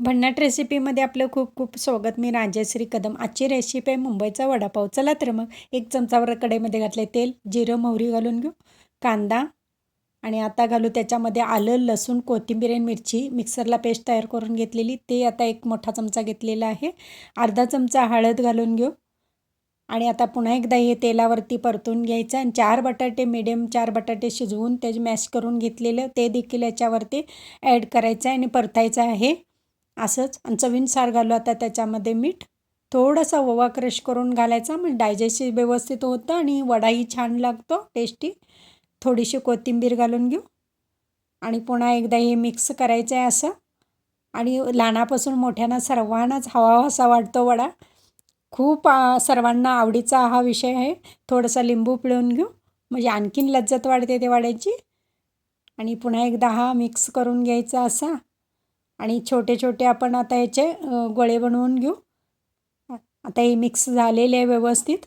भन्नाट रेसिपीमध्ये आपलं खूप खूप स्वागत. मी राजश्री कदम. आजची रेसिपी आहे मुंबईचा वडापाव. चला तर मग एक चमचावर कढईमध्ये घातले तेल जिरं मोहरी घालून घेऊ कांदा आणि आता घालू त्याच्यामध्ये आलं लसूण कोथिंबीर आणि मिरची. मिक्सरला पेस्ट तयार करून घेतलेली. ते आता एक मोठा चमचा घेतलेला आहे. अर्धा चमचा हळद घालून घेऊ आणि आता पुन्हा एकदा हे तेलावरती परतून घ्यायचं आणि चार बटाटे मिडियम चार बटाटे शिजवून त्याचे मॅश करून घेतलेलं ते देखील याच्यावरती ॲड करायचं आहे आणि परतायचं आहे. असंच आणि चवीनुसार घालू आता त्याच्यामध्ये मीठ. थोडासा ओवा क्रश करून घालायचा म्हणजे डायजेस्टिव्ह व्यवस्थित होतं आणि वडाही छान लागतो टेस्टी थोडीशी कोथिंबीर घालून घेऊ. आणि पुन्हा एकदा हे मिक्स करायचं आहे असं. आणि लहानापासून मोठ्यांना सर्वांनाच हवा असा वाटतो वडा. खूप सर्वांना आवडीचा हा विषय आहे. थोडंसं लिंबू पिळून घेऊ. म्हणजे आणखीन लज्जत वाढते ते वाड्याची. आणि पुन्हा एकदा हा मिक्स करून घ्यायचा असा. आणि छोटे छोटे आपण आता याचे गोळे बनवून घेऊ. आता हे मिक्स झालेले आहे व्यवस्थित.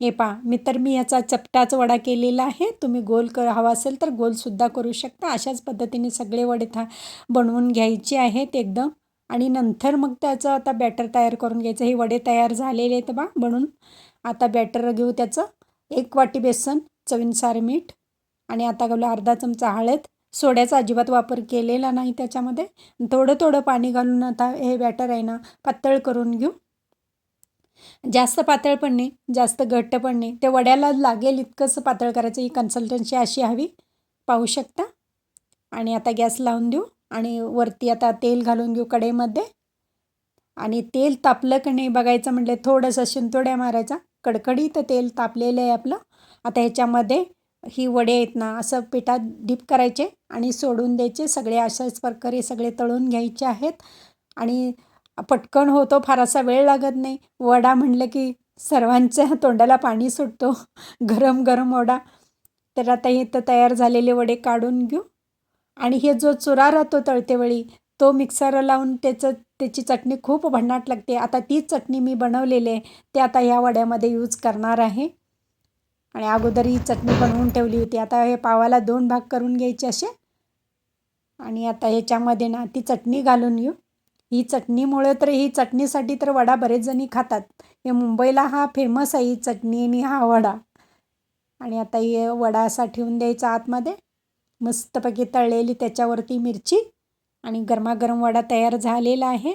हे पहा मी तर मी याचा चपटाच वडा केलेला आहे. तुम्ही गोल क हवा असेल तर गोलसुद्धा करू शकता. अशाच पद्धतीने सगळे वडे था बनवून घ्यायचे आहेत एकदम. आणि नंतर मग त्याचं आता बॅटर तयार करून घ्यायचं. हे वडे तयार झालेले आहेत बा बनून. आता बॅटर घेऊ त्याचं. एक वाटी बेसन चवीनुसार मीठ. आणि आता घालू अर्धा चमचा हळद. सोड्याचा अजिबात वापर केलेला नाही त्याच्यामध्ये. थोडं थोडं पाणी घालून आता हे बॅटर आहे ना पातळ करून घेऊ. जास्त पातळ पण नाही जास्त घट्ट पण नाही. ते वड्याला लागेल इतकंच पातळ करायचं ही कन्सल्टन्सी अशी हवी. पाहू शकता? आणि आता गॅस लावून देऊ आणि वरती आता तेल घालून घेऊ कढईमध्ये. आणि तेल तापलं की नाही बघायचं म्हटलं थोडंसं शिंतोड्या मारायचा. कडकडीत तेल तापलेलं आहे आपलं. आता ह्याच्यामध्ये ही वडे आहेत ना असं पिठात डीप करायचे आणि सोडून द्यायचे. सगळे अशाच प्रकारे सगळे तळून घ्यायचे आहेत. आणि पटकन होतो फारसा वेळ लागत नाही. वडा म्हटलं की सर्वांच्या तोंडाला पाणी सुटतो. गरम गरम वडा. तर आता इथं तयार झालेले वडे काढून घेऊ. आणि हे जो चुरा राहतो तळतेवेळी तो मिक्सर लावून त्याचं त्याची चटणी खूप भन्नाट लागते. आता तीच चटणी मी बनवलेली आहे. ते आता ह्या वड्यामध्ये यूज करणार आहे. आणि अगोदर ही चटणी बनवून ठेवली होती. आता हे पावाला दोन भाग करून घ्यायचे असे. आणि आता ह्याच्यामध्ये ना ती चटणी घालून घेऊ ही चटणीमुळे तर ही चटणीसाठी तर वडा बरेच जणी खातात. हे मुंबईला हा फेमस आहे ही चटणी आणि हा वडा. आणि आता हे वडा असा ठेवून द्यायचा आतमध्ये. मस्तपैकी तळलेली त्याच्यावरती मिरची आणि गरमागरम वडा तयार झालेला आहे.